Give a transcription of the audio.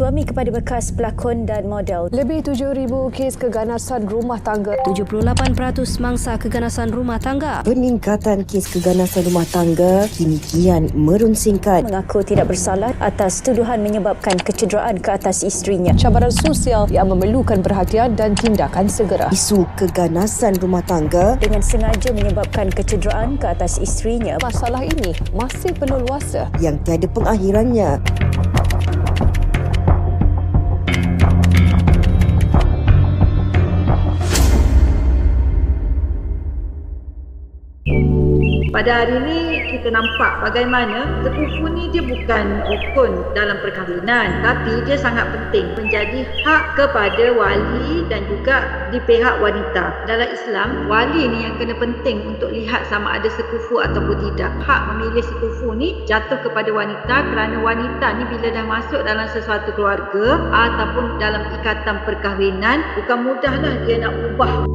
Suami kepada bekas pelakon dan model. Lebih 7,000 kes keganasan rumah tangga. 78% mangsa keganasan rumah tangga. Peningkatan kes keganasan rumah tangga kini kian merunsingkan. Mengaku tidak bersalah atas tuduhan menyebabkan kecederaan ke atas isterinya. Cabaran sosial yang memerlukan perhatian dan tindakan segera. Isu keganasan rumah tangga Dengan sengaja menyebabkan kecederaan ke atas isterinya. Masalah ini masih penuh luasa. yang tiada pengakhirannya. Pada hari ini kita nampak bagaimana sekufu ni dia bukan rukun dalam perkahwinan tapi dia sangat penting menjadi hak kepada wali dan juga di pihak wanita. Dalam Islam, wali ni yang kena penting untuk lihat sama ada sekufu ataupun tidak. Hak memilih sekufu ni jatuh kepada wanita kerana wanita ni bila dah masuk dalam sesuatu keluarga ataupun dalam ikatan perkahwinan bukan mudahlah dia nak ubah